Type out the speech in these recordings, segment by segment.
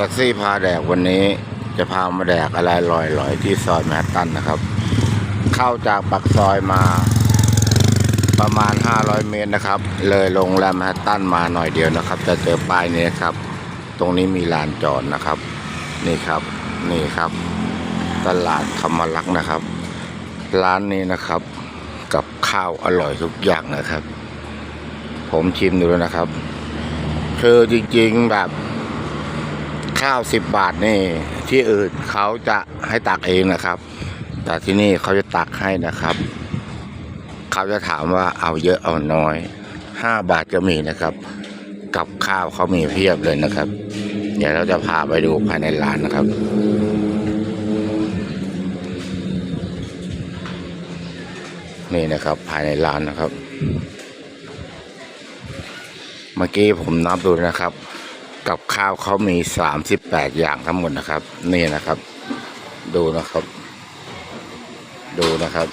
ท็กซี่พาแดกวันนี้จะพามาแดกอะไรลอยๆที่ซอยแมตตันนะครับ เข้าจากปักซอยมาประมาณ 500 เมตรนะครับ เลยโรงแรมแมตตันมาหน่อยเดียวนะครับ จะเจอป้ายนี้ครับ ตรงนี้มีลานจอดนะครับ นี่ครับนี่ครับ ตลาดธรรมรักษ์นะครับ ร้านนี้นะครับ กับข้าวอร่อยทุกอย่างนะครับ ผมชิมดูแล้วนะครับคือจริงๆแบบ ข้าวสิบบาทนี่ ที่อื่นเขาจะให้ตักเองนะครับ แต่ที่นี่เขาจะตักให้นะครับ เขาจะถามว่าเอาเยอะเอาน้อยห้าบาทก็มีนะครับ กับข้าวเขามีเพียบเลยนะครับ เดี๋ยวเราจะพาไปดูภายในร้านนะครับนี่นะครับภายในร้านนะครับ เมื่อกี้ผมนับดูนะครับ กับข้าวเขามีสามสิบแปดอย่างทั้งหมดนะครับ นี่นะครับ ดูนะครับ ดูนะครับ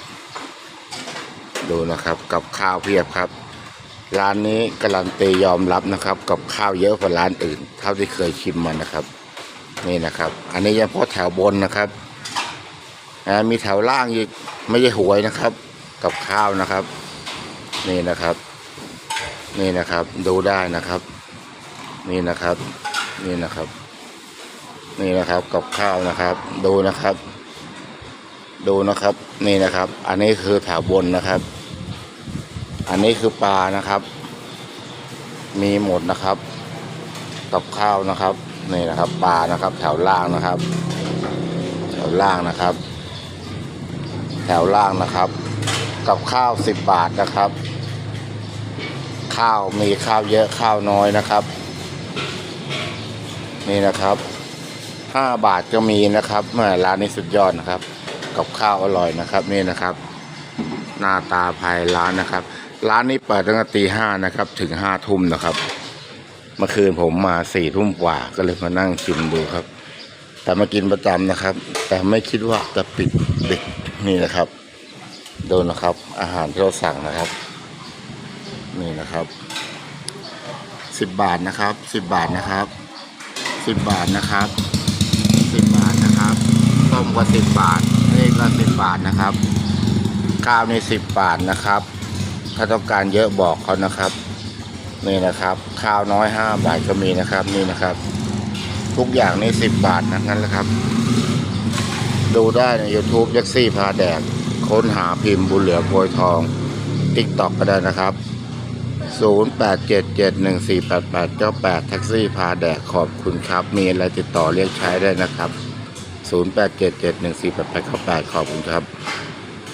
ดูนะครับ กับข้าวเพียบครับ ร้านนี้การันตียอมรับนะครับ กับข้าวเยอะกว่าร้านอื่น เท่าที่เคยชิมมานะครับ นี่นะครับ อันนี้ยังพอแถวบนนะครับอ่ามีแถวล่างอีกไม่ใช่หวยนะครับ กับข้าวนะครับ นี่นะครับ นี่นะครับดูได้นะครับ นี่นะครับ นี่นะครับ นี่นะครับกับข้าวนะครับ ดูนะครับ ดูนะครับ นี่นะครับ อันนี้คือแถวบนนะครับ อันนี้คือปลานะครับ มีหมดนะครับ กับข้าวนะครับ นี่นะครับ ปลานะครับ แถวล่างนะครับ แถวล่างนะครับ แถวล่างนะครับ กับข้าวสิบบาทนะครับข้าวมีข้าวเยอะข้าวน้อยนะครับ นี่นะครับห้าบาทก็มีนะครับเมื่อร้านนี้สุดยอดนะครับ กับข้าวอร่อยนะครับนี่นะครับ หน้าตาภายร้านนะครับ ร้านนี้เปิดตั้งแต่ตีห้านะครับถึงห้าทุ่มนะครับ เมื่อคืนผมมาสี่ทุ่มกว่าก็เลยมานั่งชิมดูครับ แต่มากินประจำนะครับ แต่ไม่คิดว่าจะปิดดึกนี่นะครับดูนะครับ อาหารที่เราสั่งนะครับ นี่นะครับสิบบาทนะครับสิบบาทนะครับ สิบบาทนะครับสิบบาทนะครับต้มก็สิบบาทนี่ก็สิบบาทนะครับข้าวในสิบบาทนะครับ ถ้าต้องการเยอะบอกเขานะครับนี่นะครับ ข้าวน้อยห้าบาทก็มีนะครับนี่นะครับ ทุกอย่างในสิบบาทนะงั้นแหละครับ ดูได้ใน YouTube ยักซี่พาแดกค้นหาพิมพ์บุญเหลือโพยทองติ๊กต็อกก็ได้นะครับ 0877148898 แท็กซี่พาแดกขอบคุณครับ มีอะไรติดต่อเรียกใช้ได้นะครับ 0877148898 ขอบคุณครับ